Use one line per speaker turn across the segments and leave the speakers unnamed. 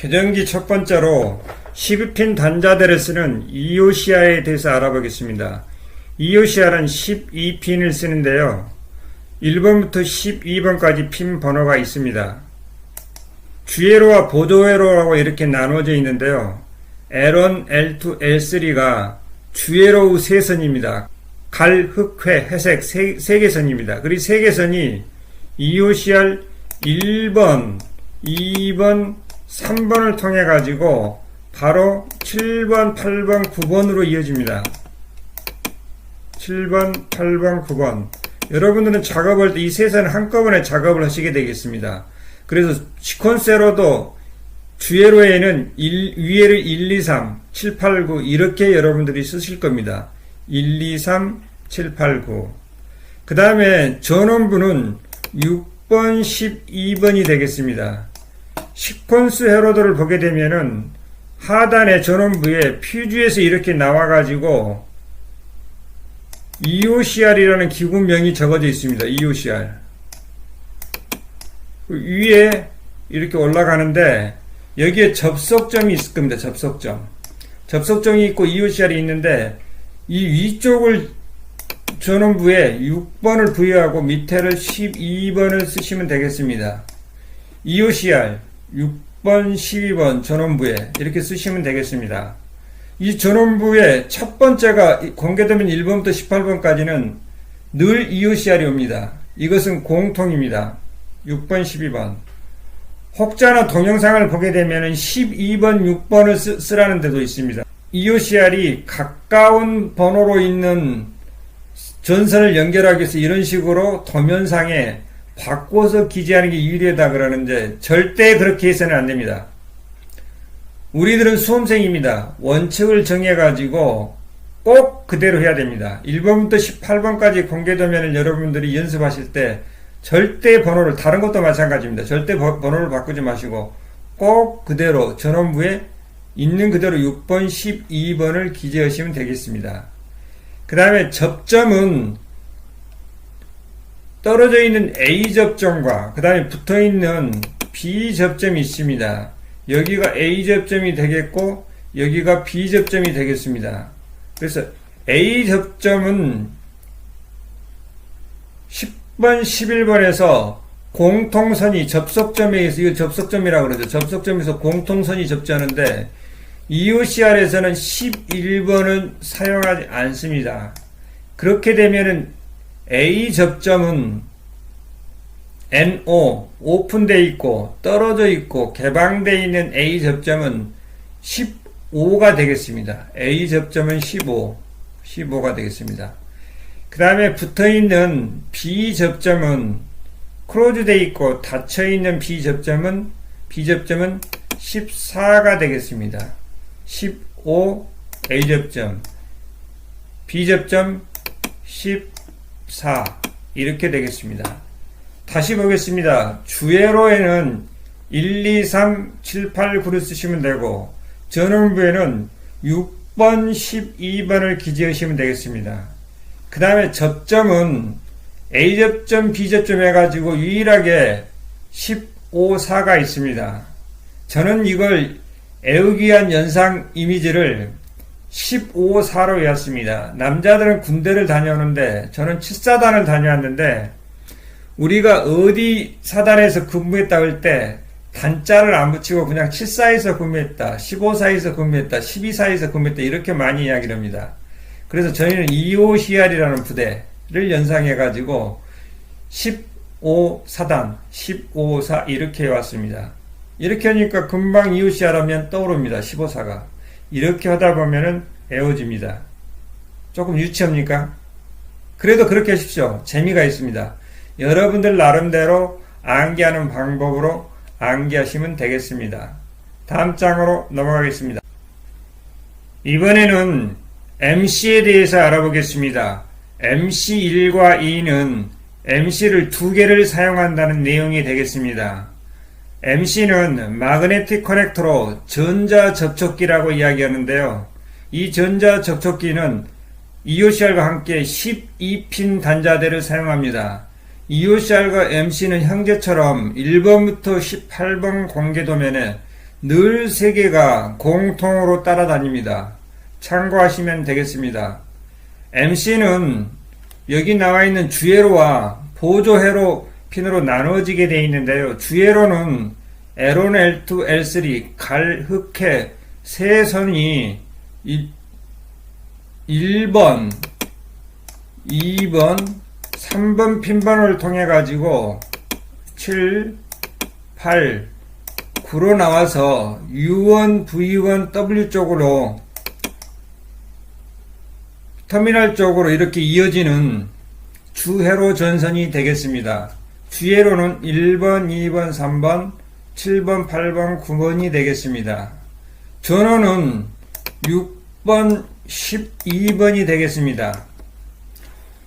교정기 첫 번째로 12핀 단자대를 쓰는 이오시아에 대해서 알아보겠습니다. 이오시아는 12핀을 쓰는데요. 1번부터 12번까지 핀 번호가 있습니다. 주회로와 보조회로라고 이렇게 나눠져 있는데요. L1, L2, L3가 주회로 세선입니다. 갈, 흑, 회, 회색 세, 세 개선입니다. 그리고 세 개선이 EOCR 1번, 2번, 3번을 통해 가지고 바로 7번, 8번, 9번으로 이어집니다. 7번, 8번, 9번. 여러분들은 작업할 때 이 세 선을 한꺼번에 작업을 하시게 되겠습니다. 그래서 시퀀세로도 주회로에는 1, 위에를 1, 2, 3, 7, 8, 9 이렇게 여러분들이 쓰실 겁니다. 1, 2, 3, 7, 8, 9. 그 다음에 전원부는 6번, 12번이 되겠습니다. 시퀀스 회로도를 보게 되면은 하단의 전원부에 퓨즈에서 이렇게 나와가지고 EOCR이라는 기구명이 적어져 있습니다. EOCR. 그 위에 이렇게 올라가는데 여기에 접속점이 있을 겁니다. 접속점. 접속점이 있고 EOCR이 있는데 이 위쪽을 전원부에 6번을 부여하고 밑에를 12번을 쓰시면 되겠습니다. EOCR 6번, 12번 전원부에 이렇게 쓰시면 되겠습니다. 이 전원부의 첫 번째가 공개되면 1번부터 18번까지는 늘 EOCR이 옵니다. 이것은 공통입니다. 6번, 12번. 혹자나 동영상을 보게 되면 12번, 6번을 쓰, 라는 데도 있습니다. EOCR이 가까운 번호로 있는 전선을 연결하기 위해서 이런 식으로 도면상에 바꿔서 기재하는 게 유리하다 그러는데 절대 그렇게 해서는 안 됩니다. 우리들은 수험생입니다. 원칙을 정해가지고 꼭 그대로 해야 됩니다. 1번부터 18번까지 공개되면 여러분들이 연습하실 때 절대 번호를 다른 것도 마찬가지입니다. 절대 번호를 바꾸지 마시고 꼭 그대로 전원부에 있는 그대로 6번, 12번을 기재하시면 되겠습니다. 그 다음에 접점은 떨어져 있는 A 접점과 그 다음에 붙어 있는 B 접점이 있습니다. 여기가 A 접점이 되겠고 여기가 B 접점이 되겠습니다. 그래서 A 접점은 10번, 11번에서 공통선이 접속점에 의해서 이거 접속점이라고 그러죠. 접속점에서 공통선이 접지하는데 EOCR에서는 11번은 사용하지 않습니다. 그렇게 되면은 A 접점은 NO 오픈되어 있고 떨어져 있고 개방되어 있는 A 접점은 15가 되겠습니다. A 접점은 15, 15가 되겠습니다. 그 다음에 붙어 있는 B 접점은 클로즈되어 있고 닫혀 있는 B 접점은 B 접점은 14가 되겠습니다. 15 A 접점 B 접점 14 이렇게 되겠습니다. 다시 보겠습니다. 주회로에는 1, 2, 3, 7, 8, 9를 쓰시면 되고 전원부에는 6번, 12번을 기재하시면 되겠습니다. 그 다음에 접점은 A접점, B접점 해가지고 유일하게 15, 4가 있습니다. 저는 이걸 위한 연상 이미지를 15, 4로 외웠습니다. 남자들은 군대를 다녀오는데 저는 7사단을 다녀왔는데 우리가 어디 사단에서 근무했다 할 때 단자를 안 붙이고 그냥 7사에서 근무했다, 15사에서 근무했다, 12사에서 근무했다 이렇게 많이 이야기를 합니다. 그래서 저희는 2호CR이라는 부대를 연상해가지고 15사단, 15사 이렇게 해왔습니다. 이렇게 하니까 금방 2호CR 하면 떠오릅니다. 15사가. 이렇게 하다 보면은 애워집니다. 조금 유치합니까? 그래도 그렇게 하십시오. 재미가 있습니다. 여러분들 나름대로 암기하는 방법으로 암기하시면 되겠습니다. 다음 장으로 넘어가겠습니다. 이번에는 MC에 대해서 알아보겠습니다. MC1과 2는 MC를 두 개를 사용한다는 내용이 되겠습니다. MC는 마그네틱 커넥터로 전자 접촉기라고 이야기하는데요. 이 전자 접촉기는 EOCR과 함께 12핀 단자대를 사용합니다. EOCR과 MC는 형제처럼 1번부터 18번 공개 도면에 늘 세 개가 공통으로 따라다닙니다. 참고하시면 되겠습니다. MC는 여기 나와 있는 주회로와 보조회로 핀으로 나누어지게 되어 있는데요. 주회로는 L1, L2, L3 갈, 흑해 세 선이 1 번, 2번, 3번 핀번호를 통해 가지고 7, 8, 9로 나와서 U1, V1, W 쪽으로 터미널 쪽으로 이렇게 이어지는 주회로 전선이 되겠습니다. 주회로는 1번, 2번, 3번, 7번, 8번, 9번이 되겠습니다. 전원은 6번, 12번이 되겠습니다.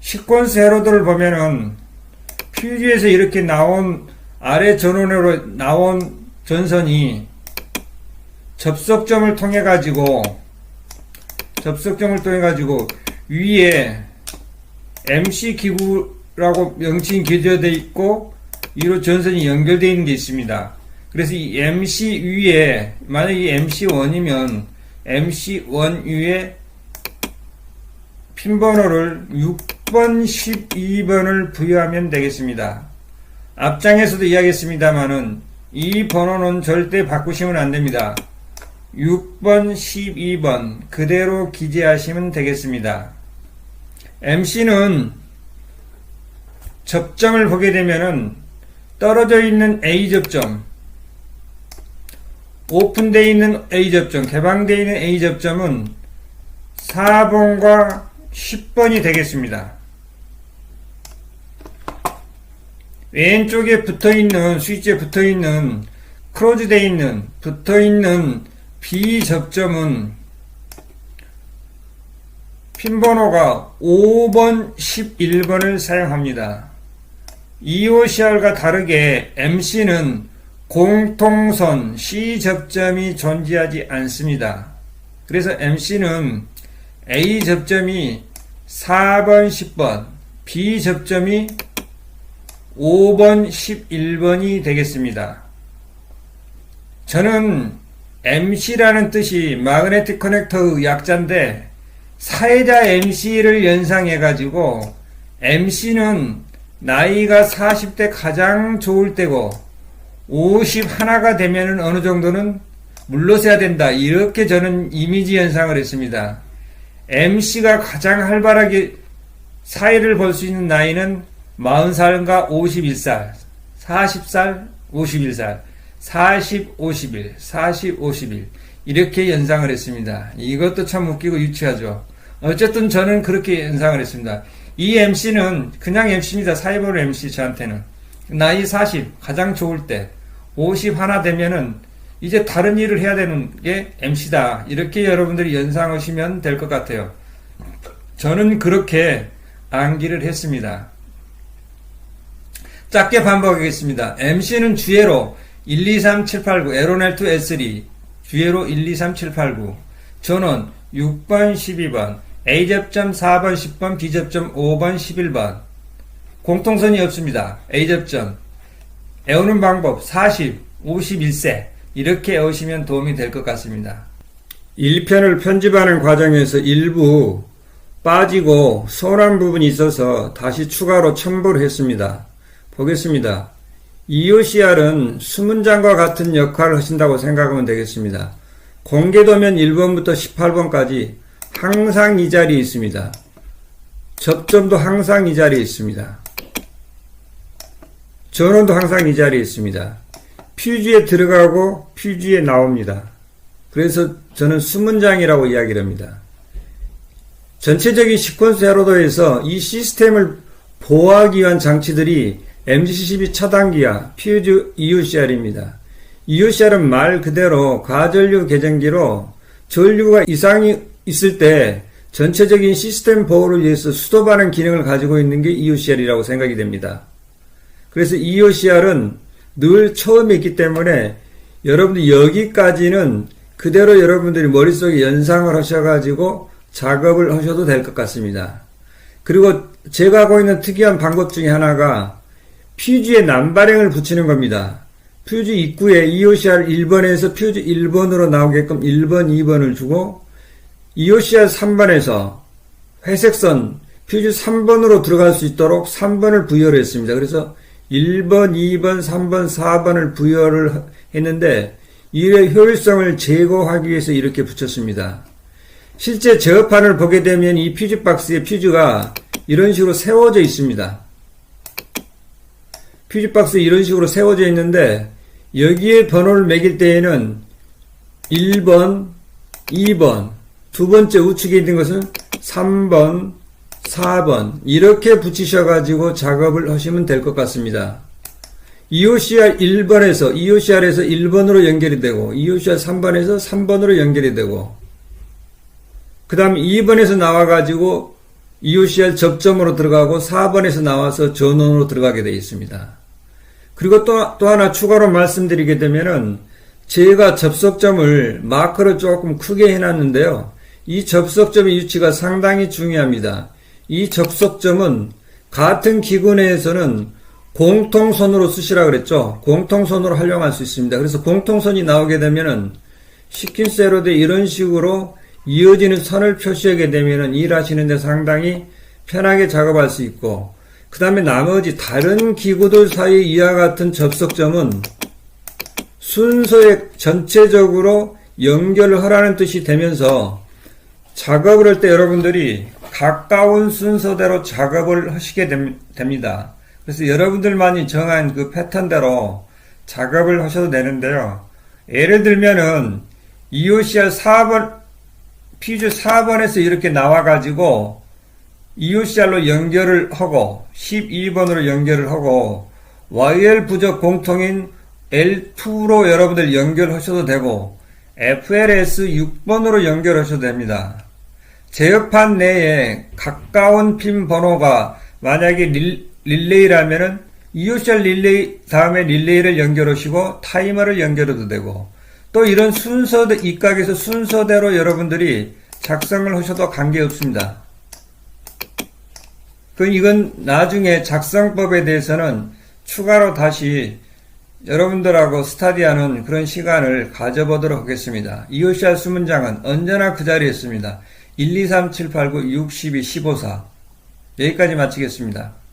시퀀스 회로들을 보면은 퓨즈에서 이렇게 나온 아래 전원으로 나온 전선이 접속점을 통해 가지고 접속점을 통해 가지고 위에 MC 기구 라고 명칭이 기재되어 있고 이로 전선이 연결되어 있는 게 있습니다. 그래서 이 MC 위에 만약 이 MC1이면 MC1 위에 핀 번호를 6번, 12번을 부여하면 되겠습니다. 앞장에서도 이야기했습니다만은 이 번호는 절대 바꾸시면 안 됩니다. 6번, 12번 그대로 기재하시면 되겠습니다. MC는 접점을 보게 되면은 떨어져 있는 A 접점, 오픈되어 있는 A 접점, 개방되어 있는 A 접점은 4번과 10번이 되겠습니다. 왼쪽에 붙어 있는 스위치에 붙어 있는 크로즈 되어 있는 붙어 있는 B 접점은 핀 번호가 5번, 11번을 사용합니다. EOCR과 다르게 MC는 공통선 C 접점이 존재하지 않습니다. 그래서 MC는 A 접점이 4번, 10번, B 접점이 5번, 11번이 되겠습니다. 저는 MC라는 뜻이 마그네틱 커넥터의 약자인데 사회자 MC를 연상해가지고 MC는 나이가 40대 가장 좋을 때고 51가 되면은 어느 정도는 물러서야 된다. 이렇게 저는 이미지 연상을 했습니다. MC가 가장 활발하게 사회를 볼 수 있는 나이는 40살과 51살, 40살, 51살, 40, 51, 40, 51 이렇게 연상을 했습니다. 이것도 참 웃기고 유치하죠. 어쨌든 저는 그렇게 연상을 했습니다. 이 MC는 그냥 MC입니다. 사이버 MC 저한테는 나이 40 가장 좋을 때 50 하나 되면은 이제 다른 일을 해야 되는 게 MC다. 이렇게 여러분들이 연상하시면 될 것 같아요. 저는 그렇게 암기를 했습니다. 짧게 반복하겠습니다. MC는 주예로 1, 2, 3, 7, 8, 9, 에로넬2 S3, 주예로 1, 2, 3, 7, 8, 9, 전원 6번, 12번, A접점 4번, 10번, B접점 5번, 11번. 공통선이 없습니다. A접점. 애우는 방법 40, 51세. 이렇게 애우시면 도움이 될 것 같습니다. 1편을 편집하는 과정에서 일부 빠지고 소홀한 부분이 있어서 다시 추가로 첨부를 했습니다. 보겠습니다. EOCR은 수문장과 같은 역할을 하신다고 생각하면 되겠습니다. 공개도면 1번부터 18번까지 항상 이 자리에 있습니다. 접점도 항상 이 자리에 있습니다. 전원도 항상 이 자리에 있습니다. 퓨즈에 들어가고 퓨즈에 나옵니다. 그래서 저는 수문장이라고 이야기를 합니다. 전체적인 시퀀스 헤로도에서 이 시스템을 보호하기 위한 장치들이 MG12 차단기와 퓨즈 EOCR입니다. EOCR은 말 그대로 가전류 계정기로 전류가 이상이 있을 때 전체적인 시스템 보호를 위해서 수도반응 기능을 가지고 있는 게 EOCR이라고 생각이 됩니다. 그래서 EOCR은 늘 처음에 있기 때문에 여러분들 여기까지는 그대로 여러분들이 머릿속에 연상을 하셔가지고 작업을 하셔도 될 것 같습니다. 그리고 제가 하고 있는 특이한 방법 중에 하나가 퓨즈에 남발행을 붙이는 겁니다. 퓨즈 입구에 EOCR 1번에서 퓨즈 1번으로 나오게끔 1번, 2번을 주고 EOCR 3번에서 회색선 퓨즈 3번으로 들어갈 수 있도록 3번을 부여를 했습니다. 그래서 1번, 2번, 3번, 4번을 부여를 했는데 이의 효율성을 제고하기 위해서 이렇게 붙였습니다. 실제 제어판을 보게 되면 이 퓨즈 박스에 퓨즈가 이런 식으로 세워져 있습니다. 퓨즈 박스 이런 식으로 세워져 있는데 여기에 번호를 매길 때에는 1번, 2번, 두 번째 우측에 있는 것은 3번, 4번 이렇게 붙이셔가지고 작업을 하시면 될 것 같습니다. EOCR 1번에서 EOCR에서 1번으로 연결이 되고 EOCR 3번에서 3번으로 연결이 되고 그 다음 2번에서 나와가지고 EOCR 접점으로 들어가고 4번에서 나와서 전원으로 들어가게 되어 있습니다. 그리고 또, 또 하나 추가로 말씀드리게 되면은 제가 접속점을 마커를 조금 크게 해놨는데요. 이 접속점의 위치가 상당히 중요합니다. 이 접속점은 같은 기구 내에서는 공통선으로 쓰시라 그랬죠. 공통선으로 활용할 수 있습니다. 그래서 공통선이 나오게 되면은 시킨 세로드 이런 식으로 이어지는 선을 표시하게 되면은 일하시는데 상당히 편하게 작업할 수 있고 그 다음에 나머지 다른 기구들 사이 이와 같은 접속점은 순서에 전체적으로 연결을 하라는 뜻이 되면서 작업을 할 때 여러분들이 가까운 순서대로 작업을 하시게 됩니다. 그래서 여러분들만이 정한 그 패턴대로 작업을 하셔도 되는데요. 예를 들면은 EOCR 4번, 퓨즈 4번에서 이렇게 나와가지고 EOCR로 연결을 하고 12번으로 연결을 하고 YL 부적 공통인 L2로 여러분들 연결하셔도 되고 FLS 6번으로 연결하셔도 됩니다. 제어판 내에 가까운 핀 번호가 만약에 릴, 릴레이라면은 EOCR 릴레이 다음에 릴레이를 연결하시고 타이머를 연결해도 되고 또 이런 순서 입각에서 순서대로 여러분들이 작성을 하셔도 관계없습니다. 그 이건 나중에 작성법에 대해서는 추가로 다시 여러분들하고 스타디하는 그런 시간을 가져보도록 하겠습니다. EOCR 수문장은 언제나 그 자리에 있습니다. 1, 2, 3, 7, 8, 9, 6, 12, 15, 4 여기까지 마치겠습니다.